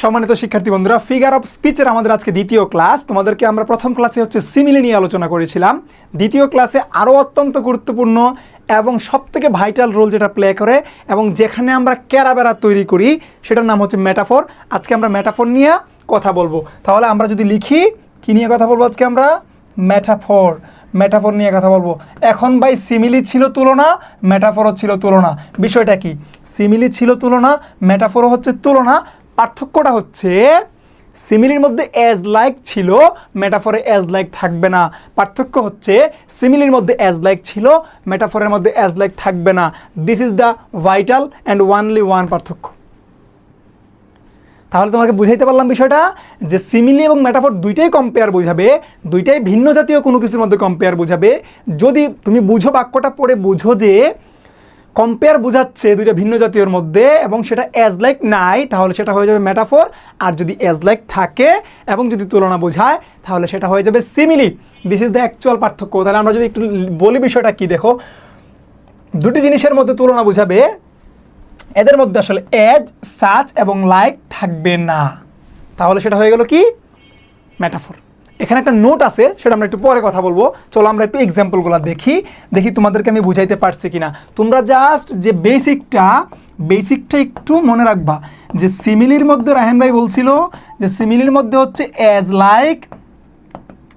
সম্মানিত শিক্ষার্থী বন্ধুরা ফিগার অফ স্পিচের আমাদের আজকে দ্বিতীয় ক্লাস তোমাদেরকে আমরা প্রথম ক্লাসে হচ্ছে সিমিলি নিয়ে আলোচনা করেছিলাম। দ্বিতীয় ক্লাসে আরও অত্যন্ত গুরুত্বপূর্ণ এবং সবথেকে ভাইটাল রোল যেটা প্লে করে এবং যেখানে আমরা ক্যারাবেরা তৈরি করি, সেটার নাম হচ্ছে মেটাফোর আজকে আমরা মেটাফোর নিয়ে কথা বলব। তাহলে আমরা যদি লিখি, কী নিয়ে কথা বলব আজকে আমরা? মেটাফোর মেটাফোর নিয়ে কথা বলব। এখন ভাই সিমিলি ছিল তুলনা মেটাফোরও ছিল তুলনা। বিষয়টা কি? সিমিলি ছিল তুলনা মেটাফোরও হচ্ছে তুলনা পার্থক্যটা হচ্ছে সিমিলির মধ্যে অ্যাজ লাইক ছিল মেটাফোরে অ্যাজ লাইক থাকবে না। পার্থক্য হচ্ছে সিমিলির মধ্যে অ্যাজ লাইক ছিল মেটাফোরের মধ্যে অ্যাজ লাইক থাকবে না। This is the vital and only one পার্থক্য। তাহলে তোমাকে বুঝাইতে পারলাম বিষয়টা যে সিমিলি এবং মেটাফোর দুইটাই কম্পেয়ার বোঝাবে, দুইটাই ভিন্ন জাতীয় কোনো কিছুর মধ্যে কম্পেয়ার বোঝাবে। যদি তুমি বুঝো বাক্যটা পড়ে বুঝো যে কম্পেয়ার বোঝাচ্ছে দুইটা ভিন্ন জাতীয়র মধ্যে এবং সেটা অ্যাজ লাইক নাই, তাহলে সেটা হয়ে যাবে মেটাফোর আর যদি অ্যাজ লাইক থাকে এবং যদি তুলনা বোঝায়, তাহলে সেটা হয়ে যাবে simile this is the actual পার্থক্য। তাহলে আমরা যদি একটু বলি বিষয়টা কি, দেখো, দুটি জিনিসের মধ্যে তুলনা বোঝাবে, এদের মধ্যে আসলে অ্যাজ সাচ এবং লাইক থাকবে না। তাহলে সেটা হয়ে গেল কি? মেটাফোর এখানে একটা নোট আছে, সেটা আমরা একটু পরে কথা বলব। চলো আমরা একটু এক্সাম্পলগুলো দেখি দেখি তোমাদেরকে আমি বুঝাইতে পারছি কিনা। তোমরা জাস্ট যে বেসিকটা বেসিকটা একটু মনে রাখবা। যে সিমিলির মধ্যে রাহেন ভাই বলছিল, যে সিমিলির মধ্যে হচ্ছে অ্যাজ লাইক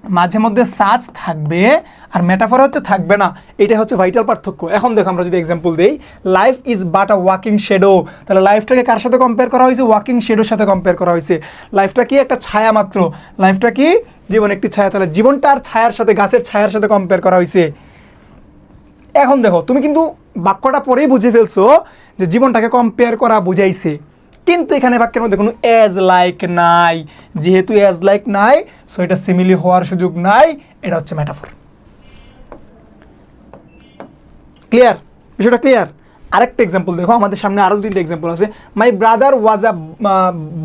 মাঝে মধ্যে সাজ থাকবে আর মেটাফোর হচ্ছে থাকবে না। এটা হচ্ছে ভাইটাল পার্থক্য। এখন দেখো আমরা যদি এক্সাম্পল দেই life is but a walking shadow তাহলে লাইফটাকে কার সাথে কম্পেয়ার করা হয়েছে? ওয়াকিং শেডোর সাথে কম্পেয়ার করা হয়েছে। লাইফটা কি একটা ছায়া মাত্র? লাইফটা কি জীবন একটি ছায়া? তাহলে জীবনটা আর ছায়ার সাথে, গাছের ছায়ার সাথে কম্পেয়ার করা হয়েছে। এখন দেখো, তুমি কিন্তু বাক্যটা পরেই বুঝে ফেলছো যে জীবনটাকে কম্পেয়ার করা বুঝাইছে। কিন্তু এখানে বাক্যের মধ্যে কোনো অ্যাজ লাইক নাই। যেহেতু অ্যাজ লাইক নাই সো এটা সিমিলি হওয়ার সুযোগ নাই। এটা হচ্ছে ম্যাটাফোর ক্লিয়ার বিষয়টা ক্লিয়ার আরেকটা এক্সাম্পল দেখো, আমাদের সামনে আরও তিনটা এক্সাম্পল আছে। My brother was a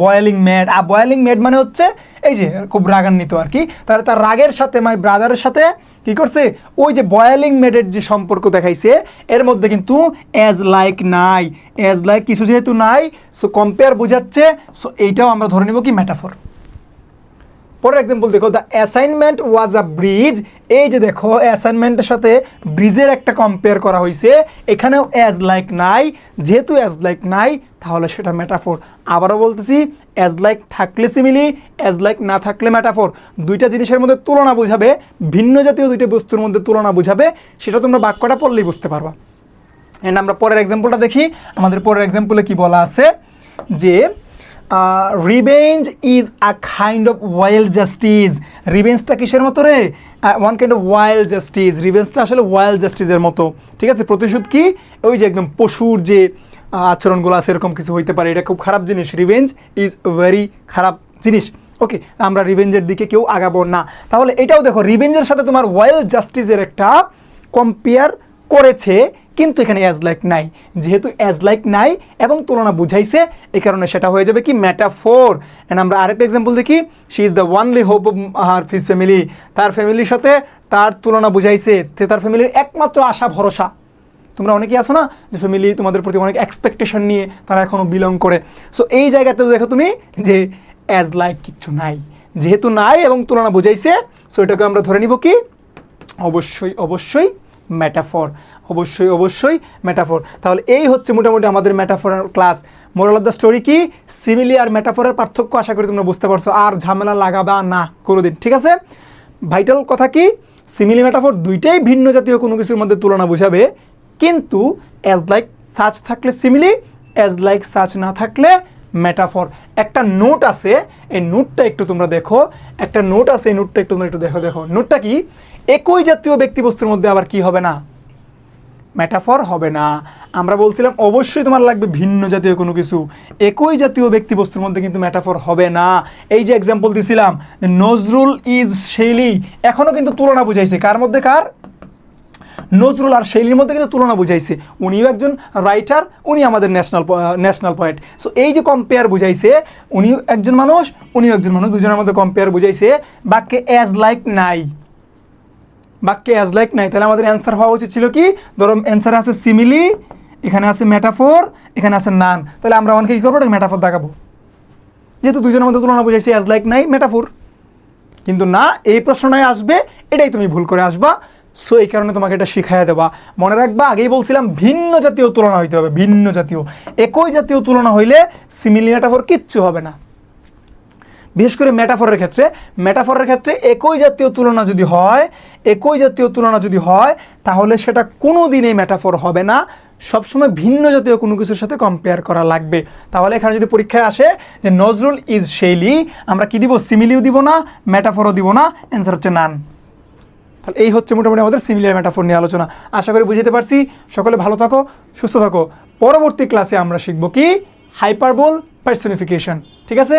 boiling mad a boiling mad মানে হচ্ছে, এই যে, খুব রাগান্বিত আর কি। তাহলে তার রাগের সাথে মাই ব্রাদারের সাথে কি করছে? ওই যে বয়েলিং মেডের যে সম্পর্ক দেখাইছে, এর মধ্যে কিন্তু অ্যাজ লাইক নাই। অ্যাজ লাইক কিছু যেহেতু নাই সো কম্পেয়ার বোঝাচ্ছে সো এইটাও আমরা ধরে নেব কি ম্যাটাফোর পরের এক্সাম্পল দেখো the assignment was a bridge এই যে দেখো অ্যাসাইনমেন্টের সাথে ব্রিজের একটা কম্পেয়ার করা হয়েছে এখানেও অ্যাজ লাইক নাই, যেহেতু অ্যাজ লাইক নাই, তাহলে সেটা ম্যাটাফোর আবারও বলতেছি অ্যাজ লাইক থাকলে সিমিলি অ্যাজ লাইক না থাকলে মেটাফোর দুইটা জিনিসের মধ্যে তুলনা বোঝাবে, ভিন্ন জাতীয় দুইটা বস্তুর মধ্যে তুলনা বোঝাবে, সেটা তোমরা বাক্যটা পড়লেই বুঝতে পারবা। এন্ড আমরা পরের এক্সাম্পলটা দেখি। আমাদের পরের এক্সাম্পলে কি বলা আছে? যে revenge is a kind of wild justice রিভেঞ্জটা কিসের মতো রে? One kind of wild justice রিভেঞ্জটা আসলে ওয়াইল্ড জাস্টিসের মতো। ঠিক আছে, প্রতিশোধ কি? ওই যে একদম পশুর যে আচরণগুলো আছে, এরকম কিছু হইতে পারে। এটা খুব খারাপ জিনিস। রিভেঞ্জ ইজ ভেরি খারাপ জিনিস। ওকে, আমরা রিভেঞ্জের দিকে কেউ আগাবো না। তাহলে এটাও দেখো রিভেঞ্জের সাথে তোমার ওয়াইল্ড জাস্টিসের একটা কম্পেয়ার করেছে। কিন্তু এখানে অ্যাজ লাইক নাই। যেহেতু অ্যাজ লাইক নাই এবং তুলনা বুঝাইছে এই কারণে সেটা হয়ে যাবে কি ম্যাটা ম্যাটাফোর অ্যান্ড আমরা আরেকটা এক্সাম্পল দেখি she is the only hope of her fees family তার ফ্যামিলির সাথে তার তুলনা বুঝাইছে সে তার ফ্যামিলির একমাত্র আশা, ভরসা। তোমরা অনেকেই আছো না, যে ফ্যামিলি তোমাদের প্রতি অনেক এক্সপেকটেশন নিয়ে তারা এখনও বিলং করে। সো এই জায়গাতে দেখো তুমি যে অ্যাজ লাইক কিচ্ছু নাই। যেহেতু নাই এবং তুলনা বুঝাইছে সো এটাকে আমরা ধরে নিব কি? অবশ্যই অবশ্যই ম্যাটাফর অবশ্যই অবশ্যই ম্যাটাফর তাহলে এই হচ্ছে মোটামুটি আমাদের ম্যাটাফোরার class moral of the story কি? সিমিলি আর ম্যাটাফোরের পার্থক্য আশা করি তোমরা বুঝতে পারছ। আর ঝামেলা লাগাবা না কোনোদিন, ঠিক আছে? ভাইটাল কথা কি? সিমিলি ম্যাটাফোর দুইটাই ভিন্ন জাতীয় কোনো কিছুর মধ্যে তুলনা বোঝাবে। কিন্তু অ্যাজ লাইক সাচ থাকলে সিমিলি অ্যাজ লাইক সাচ না থাকলে মেটাফর একটা নোট আছে, এই নোটটা একটু তোমরা দেখো। একটা নোট আছে, এই নোটটা একটু তোমরা একটু দেখো দেখো। নোটটা কি? একই জাতীয় ব্যক্তিবস্তুর মধ্যে আবার কি হবে না? মেটাফর হবে না। আমরা বলছিলাম, অবশ্যই তোমার লাগবে ভিন্ন জাতীয় কোনো কিছু। একই জাতীয় ব্যক্তিবস্তুর মধ্যে কিন্তু মেটাফর হবে না। এই যে এক্সাম্পল দিছিলাম, নজরুল ইজ শৈলী এখনও কিন্তু তুলনা বুঝাইছে। কার মধ্যে কার? নজরুল আর শৈলীর মধ্যে কিন্তু তুলনা বুঝাইছে। উনিও একজন রাইটার উনি আমাদের ন্যাশনাল ন্যাশনাল পয়েন্ট সো এই যে কম্পেয়ার বুঝাইছে, উনিও একজন মানুষ, উনিও একজন মানুষ, দুজনের মধ্যে কম্পেয়ার বুঝাইছে, বাক্যে অ্যাজ লাইক নাই। বাক্যে অ্যাজ লাইক নাই, তাহলে আমাদের অ্যান্সার হওয়া উচিত ছিল কি? ধরো অ্যান্সারে আছে সিমিলি এখানে আছে মেটাফোর এখানে আছে নান তাহলে আমরা অনেকে কী করব? মেটাফোর দেখাবো। যেহেতু দুজনের মধ্যে তুলনা বুঝাইছি অ্যাজ লাইক নাই মেটাফোর কিন্তু না, এই প্রশ্নটাই আসবে, এটাই তুমি ভুল করে আসবা। সো এই কারণে তোমাকে এটা শিখাইয়া দেবা। মনে রাখবা, আগেই বলছিলাম, ভিন্ন জাতীয় তুলনা হইতে হবে, ভিন্ন জাতীয়। একই জাতীয় তুলনা হইলে সিমিলি মেটাফোর কিচ্ছু হবে না। বিশেষ করে মেটাফরের ক্ষেত্রে মেটাফরের ক্ষেত্রে একই জাতীয় তুলনা যদি হয় একই জাতীয় তুলনা যদি হয়, তাহলে সেটা কোনো দিনেই মেটাফর হবে না। সবসময় ভিন্ন জাতীয় কোনো কিছুর সাথে কম্পেয়ার করা লাগবে। তাহলে এখানে যদি পরীক্ষায় আসে যে নজরুল ইজ শৈলী, আমরা কি দিব? সিমিলিও দিব না মেটাফরও দিব না অ্যান্সার হচ্ছে নান তাহলে এই হচ্ছে মোটামুটি আমাদের সিমিলার মেটাফোর নিয়ে আলোচনা। আশা করি বুঝতে পারছি। সকলে ভালো থাকো, সুস্থ থাকো। পরবর্তী ক্লাসে আমরা শিখব কি? হাইপারবোল পার্সনিফিকেশন ঠিক আছে?